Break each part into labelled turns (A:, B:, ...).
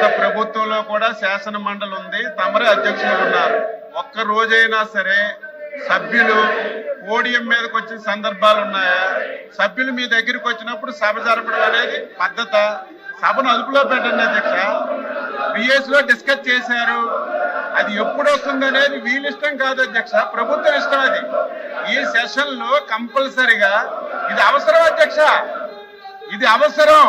A: గత ప్రభుత్వంలో కూడా శాసన మండలి ఉంది. తమరే అధ్యక్షులు ఉన్నారు. ఒక్క రోజైనా సరే సభ్యులు పోడియం మీదకి వచ్చిన సందర్భాలు ఉన్నాయా? సభ్యులు మీ దగ్గరికి వచ్చినప్పుడు సభ జరపడం అనేది పద్ధత. సభను అదుపులో పెట్టండి అధ్యక్ష. బిఎస్లో డిస్కస్ చేశారు. అది ఎప్పుడు వస్తుంది అనేది వీళ్ళ ఇష్టం కాదు అధ్యక్ష. ప్రభుత్వం ఇష్టం అది. ఈ సెషన్లో కంపల్సరిగా ఇది అవసరం అధ్యక్ష. ఇది అవసరం.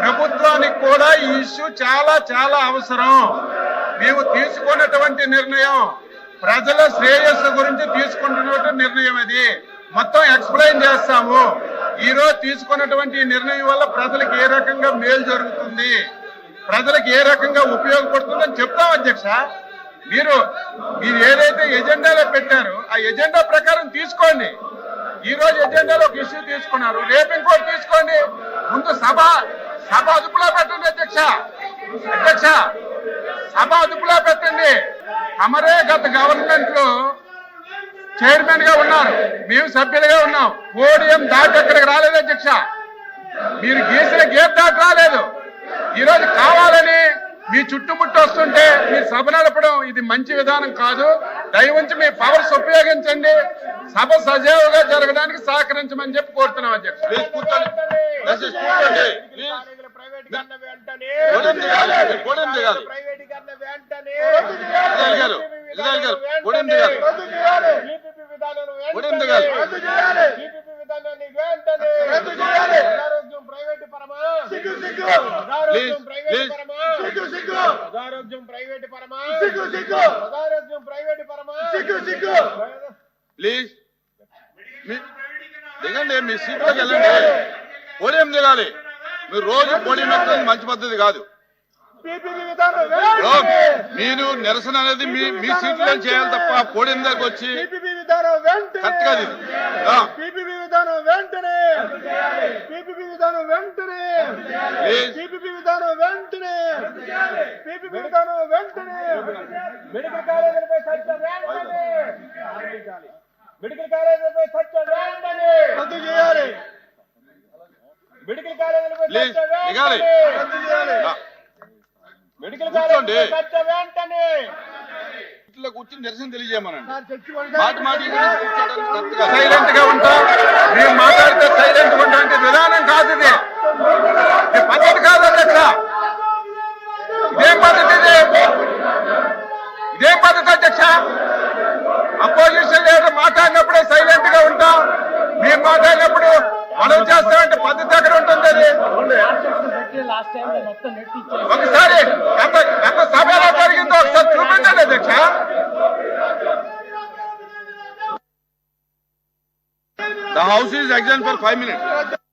A: ప్రభుత్వానికి కూడా ఈ ఇష్యూ చాలా చాలా అవసరం. మేము తీసుకున్నటువంటి నిర్ణయం ప్రజల శ్రేయస్సు గురించి తీసుకుంటున్నటువంటి నిర్ణయం అది. మొత్తం ఎక్స్ప్లెయిన్ చేస్తాము. ఈ రోజు తీసుకున్నటువంటి నిర్ణయం వల్ల ప్రజలకు ఏ రకంగా మేలు జరుగుతుంది? ప్రజలకు ఏ రకంగా ఉపయోగపడుతుందని చెప్తాం అధ్యక్ష. మీరు మీరు ఏదైతే ఎజెండాలో పెట్టారో ఆ ఎజెండా ప్రకారం తీసుకోండి. ఈ రోజు ఎజెండాలో ఒక ఇష్యూ తీసుకున్నారు. రేపు ఇంకోటి తీసుకోండి. ముందు సభ సభ అదుపులో పెట్టండి అధ్యక్ష. అధ్యక్ష సభ అదుపులో పెట్టండి. తమరే గత గవర్నమెంట్లో చైర్మన్గా ఉన్నారు. మేము సభ్యులుగా ఉన్నాం. పోడియం దాటి అక్కడికి రాలేదు అధ్యక్ష. మీరు గీసిన గేట్ దాటి రాలేదు. ఈరోజు కావాలని మీ చుట్టుముట్టు వస్తుంటే మీ సభ నడపడం ఇది మంచి విధానం కాదు. దయవుంచి మీ పవర్స్ ఉపయోగించండి. సభ సజావుగా జరగడానికి సహకరించమని చెప్పి కోరుతున్నాం అధ్యక్ష.
B: ప్లీజ్ కూర్చోండి. దయచేసి కూర్చోండి. ప్లీజ్
C: కాలేజీల ప్రైవేటీకరణ వెంటనే.
B: పోడియం దిగాలి పోడియం దిగాలి
C: ప్రైవేటీకరణ వెంటనే.
B: ఇజ్రాయల్ గారు ఇజ్రాయల్ గారు పోడియం దిగాలి
C: ఈపీపీ విధానం
B: పోడియం దిగాలి
C: ఈపీపీ విధానాన్ని వెంటనే. ప్రజారోగ్యం ప్రైవేటు పరమా ప్రజారోగ్యం ప్రైవేటు
B: please.
C: పరమా ప్రజారోగ్యం ప్రైవేటు పరమా ప్రజారోగ్యం ప్రైవేటు పరమా
B: ప్లీజ్ మీ- దిగండి మీ సీట్లోకి వెళ్ళండి. పోడియం దిగాలి. మీరు రోజు పోడియం ఎక్కడం మంచి పద్ధతి కాదు. మీరు నిరసన అనేది మీ మీ సీట్లో చేయాలి తప్ప పోడియం దగ్గరకు వచ్చి
C: వెంటనే
B: కరెక్ట్ కాదు
C: విధానం వెంటనే
B: ప్లీజ్
C: విధానం వెంటనే వెంటనే. మెడికల్ కాలేజీలపై మెడికల్ కాలేజీలపై రద్దు చేయాలి. మెడికల్ కాలేజీలపై రద్దు చేయాలి. మెడికల్. కాలేజీలపై
B: కూర్చుని నిరసన తెలియజేయమనండి. మాట మాట
A: సైలెంట్గా ఉంటాం మేము మాట్లాడితే సైలెంట్గా ఉంటాం విధానం కాదు ఇది ఇది పద్ధతి కాదు అధ్యక్ష ఇదేం పద్ధతి ఇది ఇదేం పద్ధతి అధ్యక్ష. అపోజిషన్ లీడర్ మాట్లాడినప్పుడే సైలెంట్గా ఉంటాం. మేము మాట్లాడినప్పుడు మనం చేస్తామంటే పద్ధతి ఎక్కడ ఉంటుంది అది. ఒకసారి గత గత సభ ఎలా జరిగిందో ఒకసారి చూపించండి అధ్యక్ష.
B: The house is adjourned for five minutes.